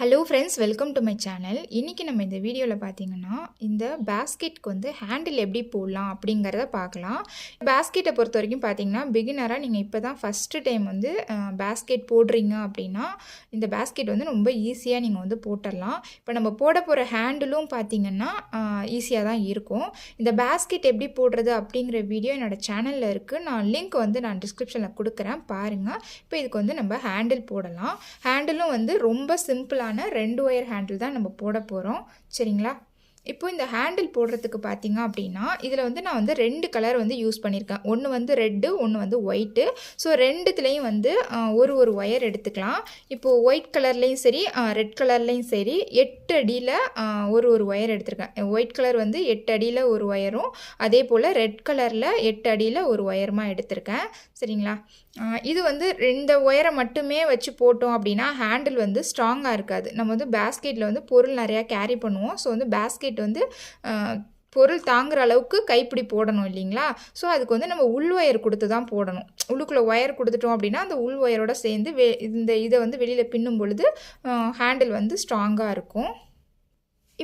Hello friends welcome to my channel இன்றைக்கி நம்ம இந்த வீடியோவில் பார்த்தீங்கன்னா இந்த பேஸ்கெட்க்கு வந்து ஹேண்டில் எப்படி போடலாம் அப்படிங்கிறத பார்க்கலாம் பேஸ்கெட்டை பொறுத்த வரைக்கும் பார்த்தீங்கன்னா பிகினராக நீங்கள் இப்போ தான் ஃபஸ்ட்டு டைம் வந்து பேஸ்கெட் போடுறீங்க அப்படின்னா இந்த பேஸ்கெட் வந்து ரொம்ப ஈஸியாக நீங்கள் வந்து போட்டுடலாம் இப்போ நம்ம போட போகிற ஹேண்டிலும் பார்த்தீங்கன்னா ஈஸியாக தான் இருக்கும். இந்த பேஸ்கெட் எப்படி போடுறது அப்படிங்கிற வீடியோ என்னோடய சேனலில் இருக்குது நான் லிங்க் வந்து நான் டிஸ்கிரிப்ஷனில் கொடுக்குறேன் பாருங்கள் இப்போ இதுக்கு வந்து நம்ம ஹேண்டில் போடலாம். ஹேண்டிலும் வந்து ரொம்ப சிம்பிளாக சிம்பிளான ரெண்டு ஒயர் ஹேண்டில் தான் நம்ம போட போகிறோம் சரிங்களா? இப்போ இந்த ஹேண்டில் போடுறதுக்கு பார்த்தீங்க அப்படின்னா இதில் வந்து நான் வந்து ரெண்டு கலர் வந்து யூஸ் பண்ணியிருக்கேன் ஒன்று வந்து ரெட்டு ஒன்று வந்து ஒயிட்டு ஸோ ரெண்டுத்துலேயும் வந்து ஒரு ஒரு ஒயர் எடுத்துக்கலாம். இப்போது ஒயிட் கலர்லேயும் சரி ரெட் கலர்லேயும் சரி எட்டு அடியில் ஒரு ஒரு ஒயர் எடுத்திருக்கேன். ஒயிட் கலர் வந்து எட்டு அடியில் ஒரு ஒயரும் அதே போல் ரெட் கலரில் எட்டு அடியில் ஒரு ஒயருமா எடுத்திருக்கேன். சரிங்களா? இது வந்து இந்த ஒயரை மட்டுமே வச்சு போட்டோம் அப்படின்னா ஹேண்டில் வந்து ஸ்ட்ராங்காக இருக்காது. நம்ம வந்து பேஸ்கெட்டில் வந்து பொருள் நிறையா கேரி பண்ணுவோம். ஸோ வந்து பேஸ்கெட் வந்து பொருள் தாங்குற அளவுக்கு கைப்பிடி போடணும் இல்லைங்களா? ஸோ அதுக்கு வந்து நம்ம உள் ஒயர் கொடுத்து தான் போடணும். உள்ளுக்குள்ளே ஒயர் கொடுத்துட்டோம் அப்படின்னா அந்த உள் ஒயரோட சேர்ந்து வெ இந்த இதை வந்து வெளியில் பின்னும் பொழுது ஹேண்டில் வந்து ஸ்ட்ராங்காக இருக்கும்.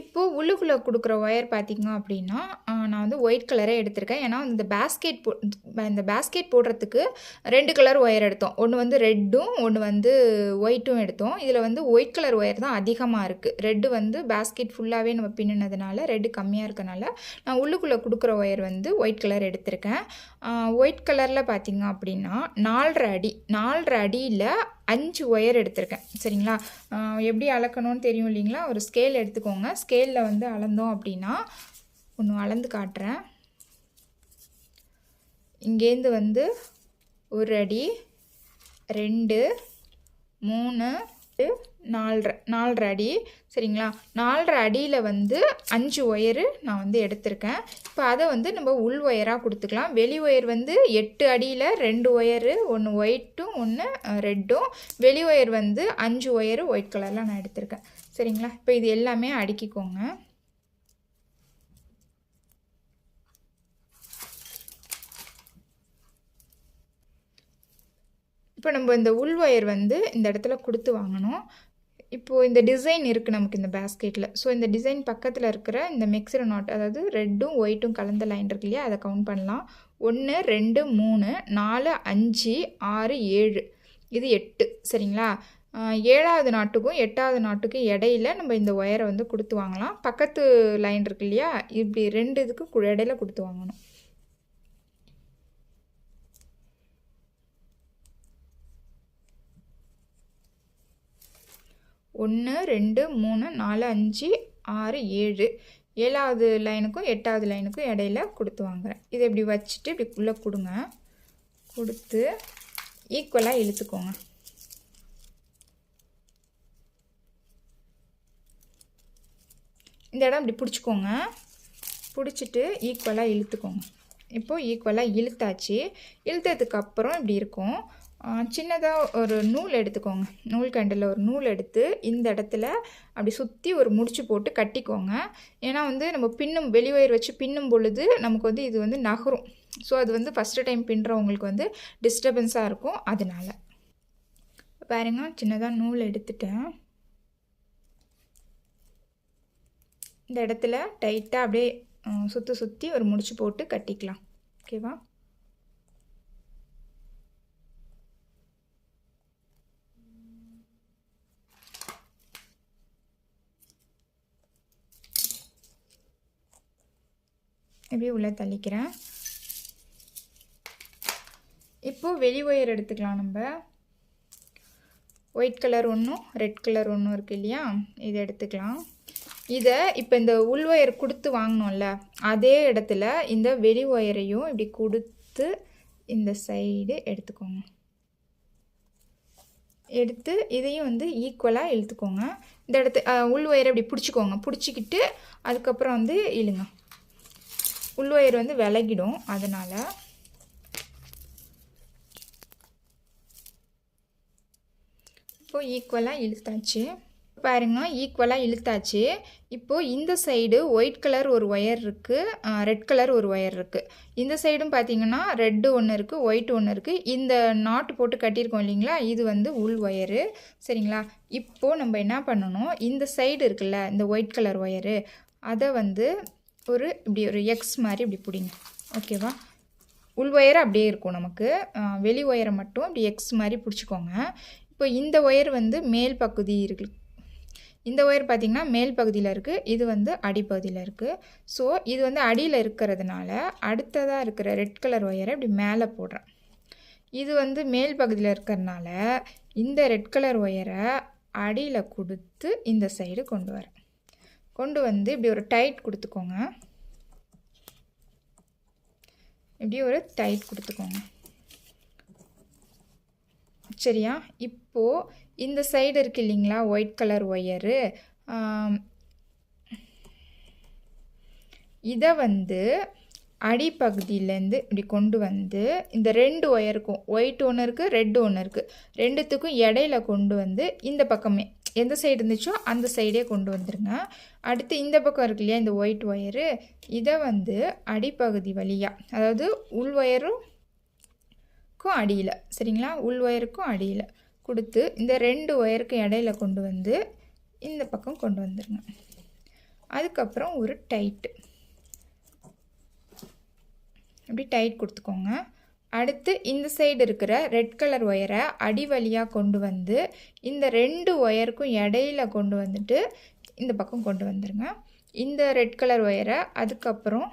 இப்போது உள்ளுக்குள்ளே கொடுக்குற ஒயர் பார்த்திங்க அப்படின்னா நான் வந்து ஒயிட் கலரே எடுத்திருக்கேன். ஏன்னா இந்த பேஸ்கெட் போ இந்த பேஸ்கெட் போடுறதுக்கு ரெண்டு கலர் ஒயர் எடுத்தோம். ஒன்று வந்து ரெட்டும் ஒன்று வந்து ஒயிட்டும் எடுத்தோம். இதில் வந்து ஒயிட் கலர் ஒயர் தான் அதிகமாக இருக்குது ரெட்டு வந்து பேஸ்கெட் ஃபுல்லாகவே நம்ம பின்னினதுனால ரெட்டு கம்மியாக இருக்கனால நான் உள்ளுக்குள்ளே கொடுக்குற ஒயர் வந்து ஒயிட் கலர் எடுத்திருக்கேன். ஒயிட் கலரில் பார்த்தீங்க அப்படின்னா நாலரை அடி நாலரை அடியில் அஞ்சு ஒயர் எடுத்திருக்கேன். சரிங்களா? எப்படி அளக்கணும்னு தெரியும் இல்லைங்களா? ஒரு ஸ்கேல் எடுத்துக்கோங்க. ஸ்கேலில் வந்து அளந்தோம் அப்படின்னா ஒன்று அளந்து காட்டுறேன். இங்கேருந்து வந்து ஒரு அடி ரெண்டு மூணு நாலரை நாலரை அடி சரிங்களா? நாலரை அடியில் வந்து அஞ்சு ஒயரு நான் வந்து எடுத்திருக்கேன். இப்போ அதை வந்து நம்ம உள் ஒயராக கொடுத்துக்கலாம். வெளி ஒயர் வந்து எட்டு அடியில் ரெண்டு ஒயரு ஒன்று ஒயிட்டும் ஒன்று ரெட்டும். வெளி ஒயர் வந்து அஞ்சு ஒயரு ஒயிட் கலரில் நான் எடுத்திருக்கேன். சரிங்களா? இப்போ இது எல்லாமே அடுக்கிக்கோங்க. இப்போ நம்ம இந்த உள் ஒயர் வந்து இந்த இடத்துல கொடுத்து வாங்கணும். இப்போது இந்த டிசைன் இருக்குது நமக்கு இந்த பேஸ்கெட்டில் ஸோ இந்த டிசைன் பக்கத்தில் இருக்கிற இந்த மிக்சர் நாட் அதாவது ரெட்டும் ஒயிட்டும் கலந்த லைன் இருக்கு இல்லையா? அதை கவுண்ட் பண்ணலாம். ஒன்று ரெண்டு மூணு நாலு அஞ்சு ஆறு ஏழு. இது எட்டு சரிங்களா? ஏழாவது நாட்டுக்கும் எட்டாவது நாட்டுக்கும் இடையில நம்ம இந்த ஒயரை வந்து கொடுத்து வாங்கலாம். பக்கத்து லைன் இருக்கு இல்லையா? இப்படி ரெண்டு இதுக்கும் இடையில கொடுத்து வாங்கணும். ஒன்று ரெண்டு மூணு நாலு அஞ்சு ஆறு ஏழு. ஏழாவது லைனுக்கும் எட்டாவது லைனுக்கும் இடையில கொடுத்து வாங்குறேன். இதை இப்படி வச்சுட்டு இப்படி உள்ளே கொடுங்க. கொடுத்து ஈக்குவலாக இழுத்துக்கோங்க. இந்த இடம் இப்படி பிடிச்சிக்கோங்க. பிடிச்சிட்டு ஈக்குவலாக இழுத்துக்கோங்க. இப்போது ஈக்குவலாக இழுத்தாச்சு. இழுத்ததுக்கப்புறம் இப்படி இருக்கும். சின்னதாக ஒரு நூல் எடுத்துக்கோங்க. நூல் கண்டில் ஒரு நூல் எடுத்து இந்த இடத்துல அப்படி சுற்றி ஒரு முடிச்சு போட்டு கட்டிக்கோங்க. ஏன்னா வந்து நம்ம பின்னும் வெளி வச்சு பின்னும் பொழுது நமக்கு வந்து இது வந்து நகரும். ஸோ அது வந்து ஃபஸ்ட்டு டைம் பின்னுறவங்களுக்கு வந்து டிஸ்டர்பன்ஸாக இருக்கும். அதனால. பாருங்க சின்னதாக நூல் எடுத்துட்டேன். இந்த இடத்துல டைட்டாக அப்படியே சுற்றி சுற்றி ஒரு முடிச்சு போட்டு கட்டிக்கலாம். ஓகேவா இப்படி உள்ளே தள்ளிக்கிறேன். இப்போது வெளி ஒயர் எடுத்துக்கலாம் நம்ம. ஒயிட் கலர் ஒன்றும் ரெட் கலர் ஒன்றும் இருக்குது இல்லையா? இதை எடுத்துக்கலாம். இதை இப்போ இந்த உள் ஒயர் கொடுத்து வாங்கினோம்ல அதே இடத்துல இந்த வெளி ஒயரையும் இப்படி கொடுத்து இந்த சைடு எடுத்துக்கோங்க. எடுத்து இதையும் வந்து ஈக்குவலாக இழுத்துக்கோங்க. இந்த இடத்து உள் ஒயரை இப்படி பிடிச்சிக்கோங்க. பிடிச்சிக்கிட்டு அதுக்கப்புறம் வந்து இழுங்க. உள் ஒயர் வந்து விலகிடும். அதனால் இப்போ ஈக்குவலாக இழுத்தாச்சு. பாருங்க ஈக்குவலாக இழுத்தாச்சு. இப்போது இந்த சைடு ஒயிட் கலர் ஒரு ஒயர் இருக்குது ரெட் கலர் ஒரு ஒயர் இருக்குது இந்த சைடும் பார்த்தீங்கன்னா ரெட்டு ஒன்று இருக்குது ஒயிட் ஒன்று இருக்குது இந்த நாட்டு போட்டு கட்டியிருக்கோம் இல்லைங்களா இது வந்து உள் ஒயரு சரிங்களா? இப்போது நம்ம என்ன பண்ணணும்? இந்த சைடு இருக்குல்ல இந்த ஒயிட் கலர் ஒயரு அதை வந்து ஒரு இப்படி ஒரு எக்ஸ் மாதிரி இப்படி பிடிங்க. ஓகேவா உள் ஒயர் அப்படியே இருக்கும் நமக்கு. வெளி ஒயரை மட்டும் இப்படி எக்ஸ் மாதிரி பிடிச்சிக்கோங்க. இப்போ இந்த ஒயர் வந்து மேல் பகுதி இருக்கு. இந்த ஒயர் பார்த்திங்கன்னா மேல் பகுதியில் இருக்குது இது வந்து அடிப்பகுதியில் இருக்குது ஸோ இது வந்து அடியில் இருக்கிறதுனால அடுத்ததாக இருக்கிற ரெட் கலர் ஒயரை இப்படி மேலே போடுறேன். இது வந்து மேல் பகுதியில் இருக்கிறதுனால இந்த ரெட் கலர் ஒயரை அடியில் கொடுத்து இந்த சைடு கொண்டு வரேன். கொண்டு வந்து இப்படி ஒரு டைட் கொடுத்துக்கோங்க. இப்படி ஒரு டைட் கொடுத்துக்கோங்க. சரியா? இப்போது இந்த சைடு இருக்கு இல்லைங்களா? ஒயிட் கலர் ஒயரு இதை வந்து அடிப்பகுதியிலேருந்து இப்படி கொண்டு வந்து இந்த ரெண்டு ஒயருக்கும் ஒயிட் ஒன்று இருக்குது ரெட்டு ஒன்று இருக்குது ரெண்டுத்துக்கும் இடையில கொண்டு வந்து இந்த பக்கமே எந்த சைடு இருந்துச்சோ அந்த சைடே கொண்டு வந்துடுங்க அடுத்து இந்த பக்கம் இருக்கு இல்லையா இந்த ஒயிட் ஒயரு இதை வந்து அடிப்பகுதி வழியாக அதாவது உள் ஒயருக்கும் அடியில் சரிங்களா? உள் ஒயருக்கும் அடியில் கொடுத்து இந்த ரெண்டு ஒயருக்கு இடையில கொண்டு வந்து இந்த பக்கம் கொண்டு வந்துடுங்க அதுக்கப்புறம் ஒரு டைட்டு அப்படி டைட் கொடுத்துக்கோங்க. அடுத்து இந்த சைடு இருக்கிற ரெட் கலர் ஒயரை அடி வழியாக கொண்டு வந்து இந்த ரெண்டு ஒயருக்கும் இடையில கொண்டு வந்துட்டு இந்த பக்கம் கொண்டு வந்துடுங்க இந்த ரெட் கலர் ஒயரை அதுக்கப்புறம்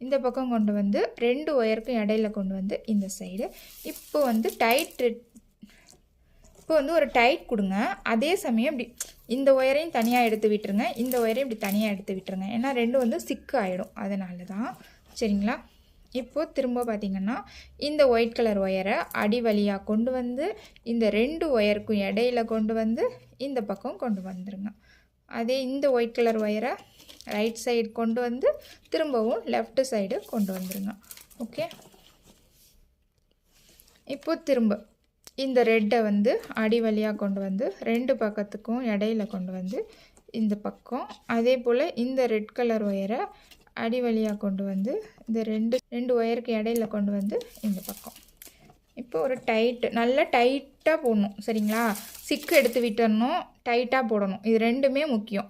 இந்த பக்கம் கொண்டு வந்து ரெண்டு ஒயருக்கும் இடையில கொண்டு வந்து இந்த சைடு இப்போ வந்து டைட் இப்போ வந்து ஒரு டைட் கொடுங்க. அதே சமயம் இப்படி இந்த ஒயரையும் தனியாக எடுத்து விட்டுருங்க. இந்த ஒயரையும் இப்படி தனியாக எடுத்து விட்டுருங்க. ஏன்னா ரெண்டும் வந்து சிக்கு ஆகிடும் அதனால தான் சரிங்களா? இப்போது திரும்ப பார்த்திங்கன்னா இந்த ஒயிட் கலர் ஒயரை அடி வழியாக கொண்டு வந்து இந்த ரெண்டு ஒயருக்கும் இடையில கொண்டு வந்து இந்த பக்கம் கொண்டு வந்துருங்க. அதே இந்த ஒயிட் கலர் ஒயரை ரைட் சைடு கொண்டு வந்து திரும்பவும் லெஃப்ட் சைடு கொண்டு வந்துருங்க. ஓகே இப்போது திரும்ப இந்த ரெட்டை வந்து அடி வழியாக கொண்டு வந்து ரெண்டு பக்கத்துக்கும் இடையில கொண்டு வந்து இந்த பக்கம். அதே போல் இந்த ரெட் கலர் ஒயரை அடி வழியாக கொண்டு வந்து இந்த ரெண்டு ரெண்டு ஒயருக்கு இடையில கொண்டு வந்து இந்த பக்கம். இப்போ ஒரு டைட்டு நல்லா டைட்டாக போடணும் சரிங்களா? சிக்கு எடுத்து விட்டுறணும் டைட்டாக போடணும். இது ரெண்டுமே முக்கியம்.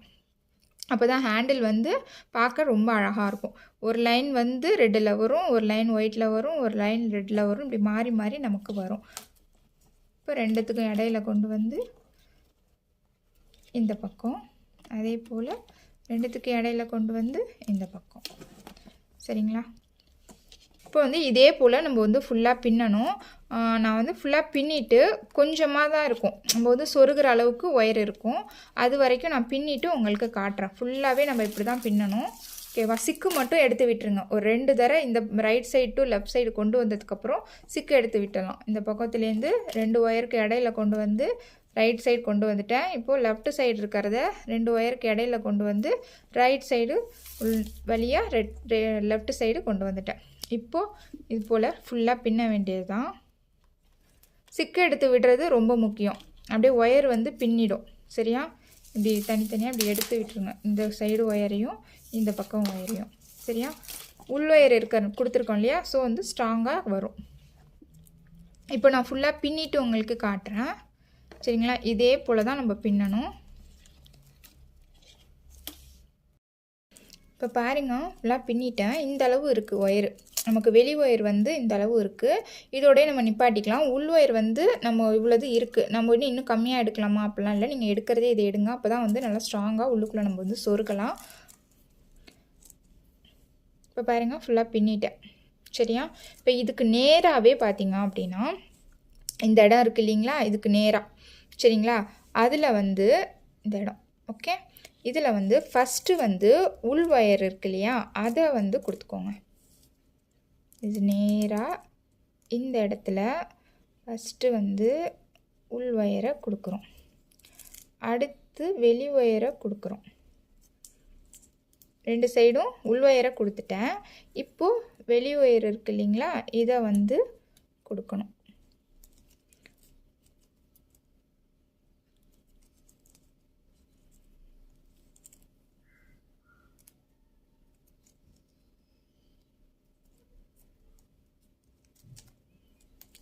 அப்போ தான் ஹேண்டில் வந்து பார்க்க ரொம்ப அழகாக இருக்கும். ஒரு லைன் வந்து ரெட்டில் வரும் ஒரு லைன் ஒயிட்டில் வரும் ஒரு லைன் ரெட்டில் வரும் இப்படி மாறி மாறி நமக்கு வரும். இப்போ ரெண்டுத்துக்கும் இடையில கொண்டு வந்து இந்த பக்கம். அதே போல் ரெண்டுத்துக்கும் இடையில கொண்டு வந்து இந்த பக்கம். சரிங்களா? இப்போ வந்து இதே போல் நம்ம வந்து ஃபுல்லாக பின்னணும். நான் வந்து ஃபுல்லாக பின்னிட்டு கொஞ்சமாக தான் இருக்கும். நம்ம வந்து சொருகிற அளவுக்கு ஒயர் இருக்கும். அது வரைக்கும் நான் பின்னிட்டு உங்களுக்கு காட்டுறேன். ஃபுல்லாகவே நம்ம இப்படி தான் பின்னணும். ஓகேவா சிக்கு மட்டும் எடுத்து விட்டுருங்க. ஒரு ரெண்டு தடவை இந்த right side to left side கொண்டு வந்ததுக்கப்புறம் சிக்கு எடுத்து விட்டலாம் இந்த பக்கத்துலேருந்து ரெண்டு ஒயருக்கு இடையில கொண்டு வந்து ரைட் சைடு கொண்டு வந்துட்டேன். இப்போது லெஃப்ட் சைடு இருக்கிறத ரெண்டு ஒயருக்கு இடையில கொண்டு வந்து ரைட் சைடு உள் வழியாக ரெட் லெஃப்ட் சைடு கொண்டு வந்துட்டேன். இப்போது இது போல் ஃபுல்லாக பின்ன வேண்டியது தான் சிக்கு எடுத்து விடுறது ரொம்ப முக்கியம். அப்படியே ஒயர் வந்து பின்னிடும். சரியா? இப்படி தனித்தனியாக இப்படி எடுத்து விட்டுருங்க. இந்த சைடு ஒயரையும் இந்த பக்கம் ஒயரையும் சரியா? உள் ஒயர் இருக்க கொடுத்துருக்கோம் இல்லையா? ஸோ வந்து ஸ்ட்ராங்காக வரும். இப்போ நான் ஃபுல்லாக பின்னிட்டு உங்களுக்கு காட்டுறேன். சரிங்களா? இதே போல் தான் நம்ம பின்னணும். இப்போ பாருங்க ஃபுல்லாக பின்னிட்டேன். இந்த அளவு இருக்குது ஒயரு நமக்கு வெளி ஒயர் வந்து இந்த அளவு இருக்குது இதோடய நம்ம நிப்பாட்டிக்கலாம். உள் ஒயர் வந்து நம்ம இவ்வளோது இருக்குது நம்ம இன்னும் இன்னும் கம்மியாக எடுக்கலாமா? அப்படிலாம் இல்லை. நீங்கள் எடுக்கிறதே இதை எடுங்க. அப்போ தான் வந்து நல்லா ஸ்ட்ராங்காக உள்ளுக்குள்ளே நம்ம வந்து சொருக்கலாம் இப்போ பாருங்கள் ஃபுல்லாக பின்னிட்டேன். சரியா? இப்போ இதுக்கு நேராகவே பார்த்தீங்க அப்படின்னா இந்த இடம் இருக்குது இல்லைங்களா? இதுக்கு நேராக சரிங்களா? அதில் வந்து இந்த இடம் ஓகே இதில் வந்து ஃபஸ்ட்டு வந்து உள் ஒயர் இருக்கு இல்லையா? அதை வந்து கொடுத்துக்கோங்க. இது நேராக இந்த இடத்துல ஃபஸ்ட்டு வந்து உள் ஒயரை கொடுக்குறோம். அடுத்து வெளி ஒயரை கொடுக்குறோம். ரெண்டு சைடும் உள் ஒயரை கொடுத்துட்டேன். இப்போது வெளி ஒயர் இருக்கு இல்லைங்களா? இதை வந்து கொடுக்கணும்.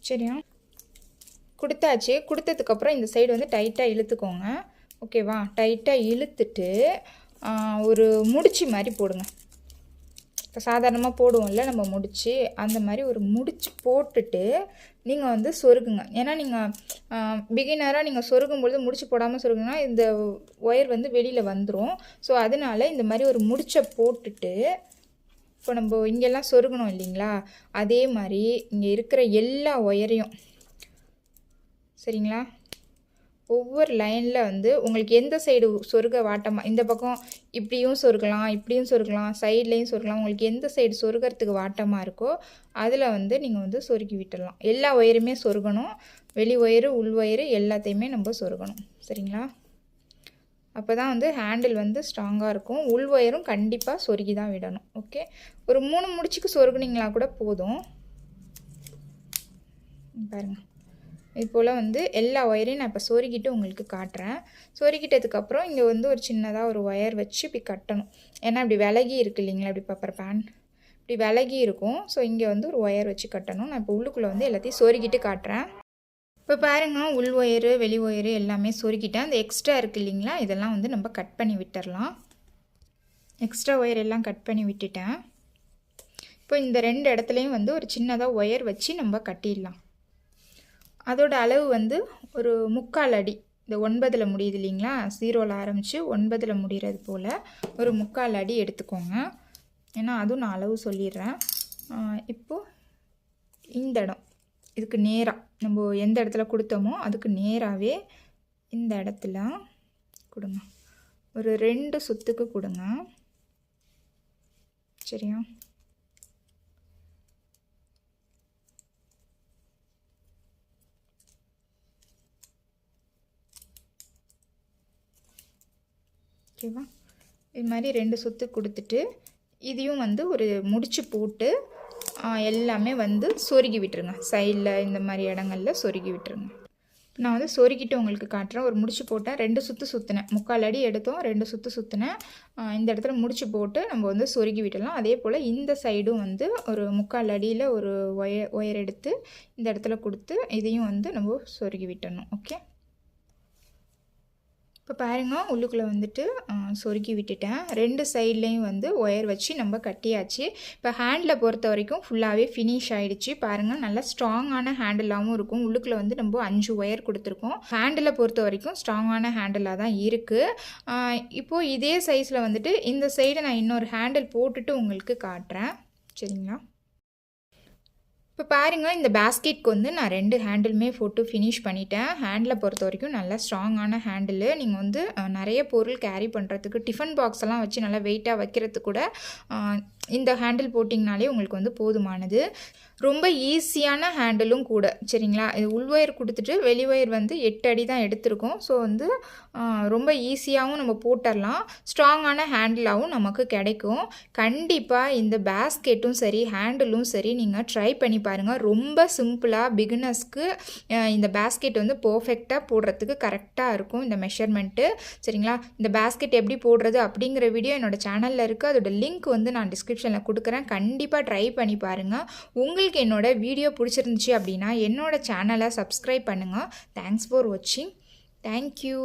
சரியா? கொடுத்தாச்சு. கொடுத்ததுக்கப்புறம் இந்த சைடு வந்து டைட்டாக இழுத்துக்கோங்க. ஓகேவா டைட்டாக இழுத்துட்டு ஒரு முடிச்சு மாதிரி போடுங்க. இப்போ சாதாரணமாக போடுவோம்ல நம்ம முடிச்சு. அந்த மாதிரி ஒரு முடிச்சு போட்டுட்டு நீங்கள் வந்து சொருகுங்க. ஏன்னா நீங்கள் பிகினராக நீங்கள் சொருகும் பொழுது முடிச்சு போடாமல் சொருகுங்கன்னா இந்த ஒயர் வந்து வெளியில் வந்துடும் ஸோ அதனால இந்த மாதிரி ஒரு முடிச்சை போட்டுட்டு இப்போ நம்ம இங்கெல்லாம் சொருகணும் இல்லைங்களா? அதே மாதிரி இங்கே இருக்கிற எல்லா ஒயரையும் சரிங்களா? ஒவ்வொரு லைனில் வந்து உங்களுக்கு எந்த சைடு சொருக வாட்டமாக இந்த பக்கம் இப்படியும் சொருகலாம் இப்படியும் சொருகலாம் சைட்லேயும் சொருகலாம் உங்களுக்கு எந்த சைடு சொருகிறதுக்கு வாட்டமாக இருக்கோ அதில் வந்து நீங்கள் வந்து சொருகி விட்டுடலாம் எல்லா ஒயருமே சொருகணும். வெளி ஒயரு உள் ஒயரு எல்லாத்தையுமே நம்ம சொருகணும். சரிங்களா? அப்போ தான் வந்து ஹேண்டில் வந்து ஸ்ட்ராங்காக இருக்கும். உள் ஒயரும் கண்டிப்பாக சொருகி தான் விடணும். ஓகே ஒரு மூணு முடிச்சுக்கு சொருகுனீங்களா கூட போதும். பாருங்கள் இது போல் வந்து எல்லா ஒயரையும் நான் இப்போ சொருகிட்டு உங்களுக்கு காட்டுறேன். சொருகிட்டதுக்கப்புறம் இங்கே வந்து ஒரு சின்னதாக ஒரு ஒயர் வச்சு இப்படி கட்டணும். ஏன்னா இப்படி விலகி இருக்கு இல்லைங்களா? இப்படி பப்பர் பேன் இப்படி விலகி இருக்கும். ஸோ இங்கே வந்து ஒரு ஒயர் வச்சு கட்டணும். நான் இப்போ உள்ளுக்குள்ளே வந்து எல்லாத்தையும் சொருகிட்டு காட்டுறேன். இப்போ பாருங்கள் உள் ஒயரு வெளி ஒயரு எல்லாமே சொருக்கிட்டேன் அந்த எக்ஸ்ட்ரா இருக்குது இல்லைங்களா? இதெல்லாம் வந்து நம்ம கட் பண்ணி விட்டுறலாம். எக்ஸ்ட்ரா ஒயர் எல்லாம் கட் பண்ணி விட்டுட்டேன். இப்போ இந்த ரெண்டு இடத்துலையும் வந்து ஒரு சின்னதாக ஒயர் வச்சு நம்ம கட்டிடலாம். அதோட அளவு வந்து ஒரு முக்கால் அடி. இந்த ஒன்பதில் முடியுது இல்லைங்களா? ஜீரோவில் ஆரம்பித்து ஒன்பதில் முடிகிறது போல் ஒரு முக்கால் அடி எடுத்துக்கோங்க. ஏன்னா அதுவும் நான் அளவு சொல்லிடுறேன். இப்போது இந்த இடம். இதுக்கு நேராக நம்ம எந்த இடத்துல கொடுத்தோமோ அதுக்கு நேராகவே இந்த இடத்துல கொடுங்க. ஒரு ரெண்டு சுத்துக்கு கொடுங்க. சரியா? ஓகேவா? இது மாதிரி ரெண்டு சொத்து கொடுத்துட்டு இதையும் வந்து ஒரு முடிச்சு போட்டு எல்லாமே வந்து சொருகி விட்டுருங்க. சைடில் இந்த மாதிரி இடங்களில் சொருகி விட்டுருங்க. நான் வந்து சொருகிட்டு உங்களுக்கு காட்டுறேன். ஒரு முடிச்சு போட்டேன். ரெண்டு சுற்று சுற்றினேன் முக்கால் அடி எடுத்தோம். ரெண்டு சுற்று சுற்றினேன் இந்த இடத்துல முடிச்சு போட்டு நம்ம வந்து சொருகி விடலாம். அதே போல் இந்த சைடும் வந்து ஒரு முக்கால் அடியில் ஒரு ஒயர் ஒயர் எடுத்து இந்த இடத்துல கொடுத்து இதையும் வந்து நம்ம சொருகி விட்டணும். ஓகே? இப்போ பாருங்க உள்ளுக்குள்ளே வந்துட்டு சொருக்கி விட்டுட்டேன். ரெண்டு சைட்லேயும் வந்து ஒயர் வச்சு நம்ம கட்டியாச்சு. இப்போ ஹேண்டில் பொறுத்த வரைக்கும் ஃபுல்லாகவே ஃபினிஷ் ஆகிடுச்சு பாருங்கள் நல்லா ஸ்ட்ராங்கான ஹேண்டிலாகவும் இருக்கும். உள்ளுக்குள்ளே வந்து நம்ம அஞ்சு ஒயர் கொடுத்துருக்கோம். ஹேண்டிலை பொறுத்த வரைக்கும் ஸ்ட்ராங்கான ஹேண்டிலாக தான் இருக்குது இப்போது இதே சைஸில் வந்துட்டு இந்த சைடு நான் இன்னொரு ஹேண்டில் போட்டுட்டு உங்களுக்கு காட்டுறேன். சரிங்களா? இப்போ பாருங்க இந்த பேஸ்கெட்க்கு வந்து நான் ரெண்டு ஹேண்டிலுமே போட்டு ஃபினிஷ் பண்ணிட்டேன். ஹேண்டில் பொறுத்த வரைக்கும் நல்லா ஸ்ட்ராங்கான ஹேண்டிலு நீங்கள் வந்து நிறைய பொருள் கேரி பண்ணுறதுக்கு டிஃபன் பாக்ஸ் எல்லாம் வச்சு நல்லா வெயிட்டாக வைக்கிறதுக்கு கூட இந்த ஹேண்டில் போட்டிங்கனாலே உங்களுக்கு வந்து போதுமானது. ரொம்ப ஈஸியான ஹேண்டிலும் கூட சரிங்களா? இது உள் ஒயர் கொடுத்துட்டு வெளி ஒயர் வந்து எட்டு அடி தான் எடுத்திருக்கோம். ஸோ வந்து ரொம்ப ஈஸியாகவும் நம்ம போட்டுடலாம் ஸ்ட்ராங்கான ஹேண்டிலாகவும் நமக்கு கிடைக்கும். கண்டிப்பாக இந்த பேஸ்கெட்டும் சரி ஹேண்டிலும் சரி நீங்கள் ட்ரை பண்ணி பாருங்கள் ரொம்ப சிம்பிளாக பிகினர்ஸ்க்கு இந்த பேஸ்கெட் வந்து பர்ஃபெக்டாக போடுறதுக்கு கரெக்டாக இருக்கும் இந்த மெஷர்மெண்ட்டு சரிங்களா? இந்த பேஸ்கெட் எப்படி போடுறது அப்படிங்கிற வீடியோ என்னோடய சேனலில் இருக்குது அதோட லிங்க் வந்து நான் டிஸ்கிரிப்ஷனில் கொடுக்குறேன். கண்டிப்பாக ட்ரை பண்ணி பாருங்கள் உங்களுக்கு என்னோடய வீடியோ பிடிச்சிருந்துச்சி அப்படின்னா என்னோடய சேனலை சப்ஸ்கிரைப் பண்ணுங்கள் தேங்க்ஸ் ஃபார் வாட்சிங் தேங்க்யூ